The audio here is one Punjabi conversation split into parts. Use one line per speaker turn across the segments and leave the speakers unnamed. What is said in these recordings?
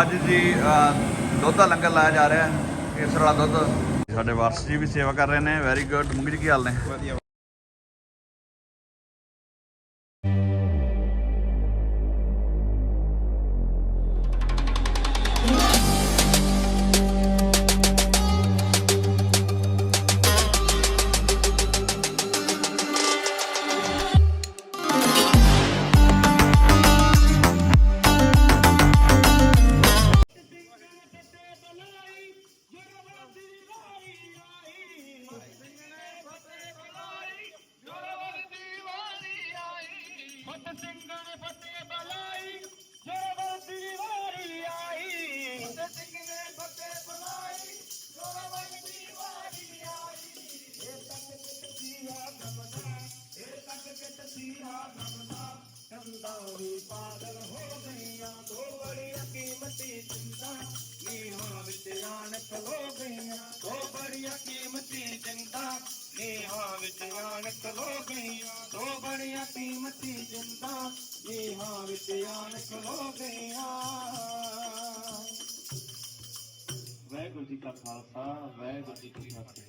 ਅੱਜ ਜੀ ਦੁੱਧ ਦਾ ਲੰਗਰ ਲਾਇਆ ਜਾ ਰਿਹਾ ਹੈ ਕੇਸਰ ਵਾਲਾ ਦੁੱਧ। ਸਾਡੇ ਵਾਰਸ ਜੀ ਵੀ ਸੇਵਾ ਕਰ ਰਹੇ ਨੇ ਵੈਰੀ ਗੁੱਡ ਮੁੰਗੀ ਜੀ ਕੀ ਹਾਲ ਨੇ? ਵਧੀਆ
ਜਿੰਦਾ ਨੀਹਾਂ ਵਿੱਚ ਆਣ ਖਲੋ ਗਈਆਂ। ਦੋ ਬੜੀਆਂ ਕੀਮਤੀ ਜਿੰਦਾ। ਨੀਹਾਂ ਵਿੱਚ ਆਣ ਖਲੋ ਗਈਆਂ। ਦੋ ਬੜੀਆਂ ਕੀਮਤੀ ਜਿੰਦਾ। ਨੀਹਾਂ ਵਿੱਚ ਆਣ ਖਲੋ ਗਈਆਂ। ਵਾਹਿਗੁਰੂ ਜੀ ਕਾ ਖਾਲਸਾ ਵੈਗੁਰੂ ਜੀ ਕੀ ਫਤਿਹ।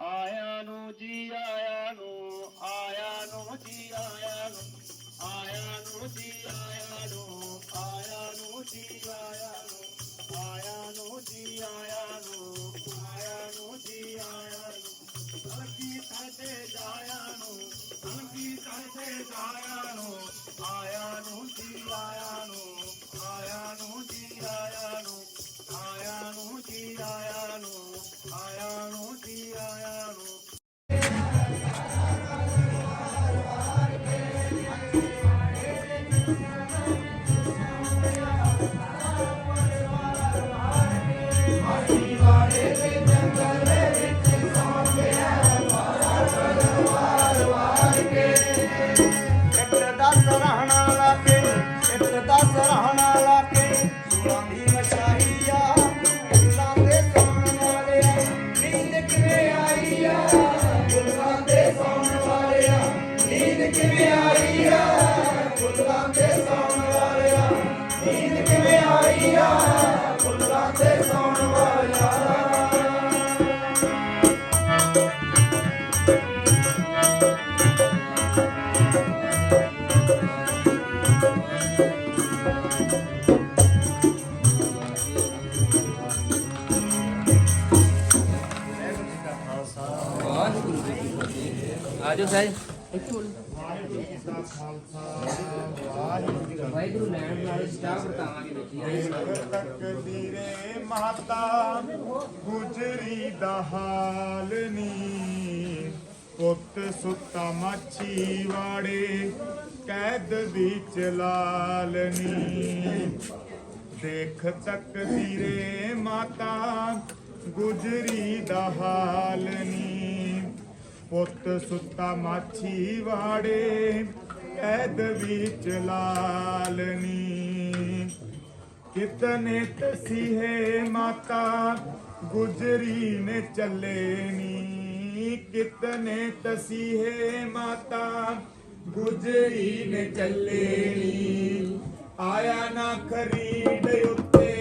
ਆਇਆ ਨੂੰ ਜੀ, ਆਇਆ ਨੂੰ ਆਇਆ ਨੂੰ ਜੀ, ਆਇਆ ਨੂੰ ਆਇਆ ਨੂੰ ਜੀ ਆਇਆ ਨੂੰ
I'm gonna keep on saying, I'm gonna keep ਸੌਣ ਵਾਲਿਆ ਨੀਂਦ ਕਿਵੇਂ ਆਈ ਆ ਫੁੱਲਾਂ ਦੇ ਸੌਣ ਵਾਲਿਆ ਨੀਂਦ ਕਿਵੇਂ ਆਈ ਆ ਫੁੱਲਾਂ ਦੇ ਸੌਣ ਵਾਲਿਆ
ਆਜੋ ਸਾਹਿਬ ਇੱਥੇ ਵਾਹਿਗੁਰੂ ਲੈਣ ਨਾਲ ਸਟਾਫ ਵਰਤਾਵਾਂਗੇ ਵਿੱਚ
ਤਕਦੀਰੇ ਮਾਤਾ ਗੁਜਰੀ ਦਾ ਹਾਲ ਨੀ। ਪੁੱਤ ਸੁੱਤਾ ਮਾਛੀ ਵਾੜੇ ਕੈਦ ਵਿੱਚ ਲਾਲਨੀ ਦੇਖ ਤਕਦੀਰੇ ਮਾਤਾ ਗੁਜਰੀ ਦਾ ਹਾਲ ਨੀ। ਪੁੱਤ ਸੁੱਤਾ ਮਾਛੀ ਵਾੜੇ, ਕੈਦ ਵਿੱਚ ਲਾਲਨੀ ਕਿਤਨੇ ਤਸੀਹੇ ਮਾਤਾ ਗੁਜਰੀ ਨੇ ਚੱਲੇ ਨੀ ਕਿਤਨੇ ਤਸੀਹੇ ਮਾਤਾ ਗੁਜਰੀ ਨੇ ਚੱਲੇ ਨੀ ਆਇਆ ਨਾ ਖਰੀਦ ਉੱਤੇ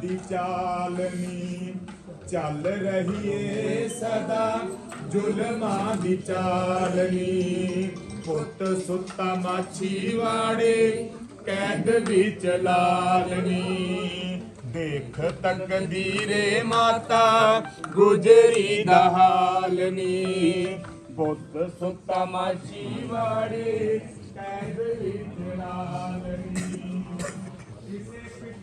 दी चालनी, चल रही है सदा। जुलमा दी चालनी पुत सुता माछी वाड़े, कैद भी लालनी देख तक दीरे माता, गुजरी दहालनी। पुत सुता माछी वाड़े, कैद बिच लालनी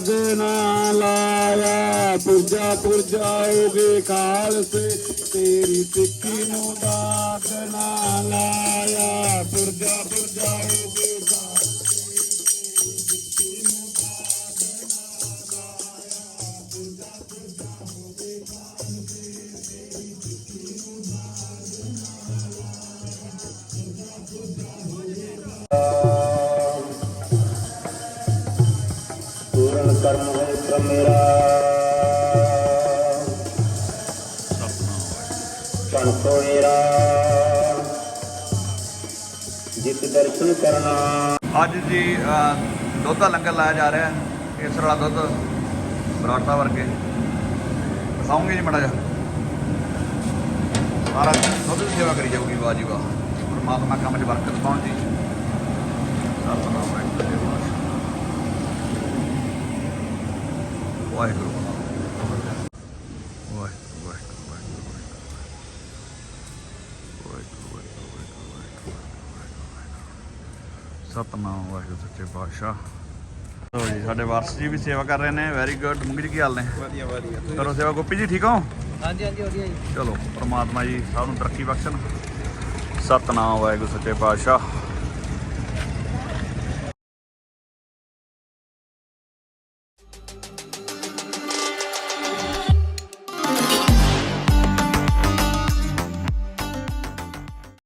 सजना लाया पुरजा पुरजाओगे काल से। तेरी सिक्की नु ना लाया पुरजा पुरजाओगे
काल ਕਰਮ ਹੈ ਪ੍ਰਭ ਮੇਰਾ। ਧਨ ਕੋ ਮੇਰਾ। ਜਿਤ ਦਰਸ਼ਨ ਕਰਨਾ।
ਅੱਜ ਜੀ ਦੁੱਧ ਦਾ ਲੰਗਰ ਲਾਇਆ ਜਾ ਰਿਹਾ ਹੈ। ਕੇਸਰ ਵਾਲਾ ਦੁੱਧ ਬਰਾਟਾ ਵਰਗੇ ਦਿਖਾਉਂਗੇ ਜੀ ਮੜਾ ਜਾ ਸਾਰਾ ਦਿਨ ਦੁੱਧ ਦੀ ਸੇਵਾ ਕਰੀ ਜਾਊਗੀ ਵਾਹ ਜੀ ਵਾਹ। ਪਰਮਾਤਮਾ ਕੰਮ 'ਚ ਬਰਕਤ ਪਾਉਣ ਜੀ ਵਾਹਿਗੁਰੂ ਵਾਹਿਗੁਰੂ ਵਾਹਿਗੁਰੂ ਵਾਹਿਗੁਰੂ ਵਾਹਿਗੁਰੂ ਵਾਹਿਗੁਰੂ ਵਾਹਿਗੁਰੂ ਸਤਨਾਮ ਵਾਹਿਗੁਰੂ ਸੱਚੇ ਪਾਤਸ਼ਾਹ ਲੋ ਜੀ ਸਾਡੇ ਵਾਰਸ ਜੀ ਵੀ ਸੇਵਾ ਕਰ ਰਹੇ ਨੇ ਵੈਰੀ ਗੁੱਡ ਮੁੰਗੀ ਜੀ ਕੀ ਹਾਲ ਨੇ
ਵਧੀਆ ਵਧੀਆ
ਕਰੋ ਸੇਵਾ ਗੋਪੀ ਜੀ ਠੀਕ ਹੋ
ਹਾਂਜੀ ਹਾਂਜੀ ਵਧੀਆ ਜੀ
ਚਲੋ ਪ੍ਰਮਾਤਮਾ ਜੀ ਸਭ ਨੂੰ ਤਰੱਕੀ ਬਖਸ਼ਣ ਸਤਨਾਮ ਵਾਹਿਗੁਰੂ ਸੱਚੇ ਪਾਤਸ਼ਾਹ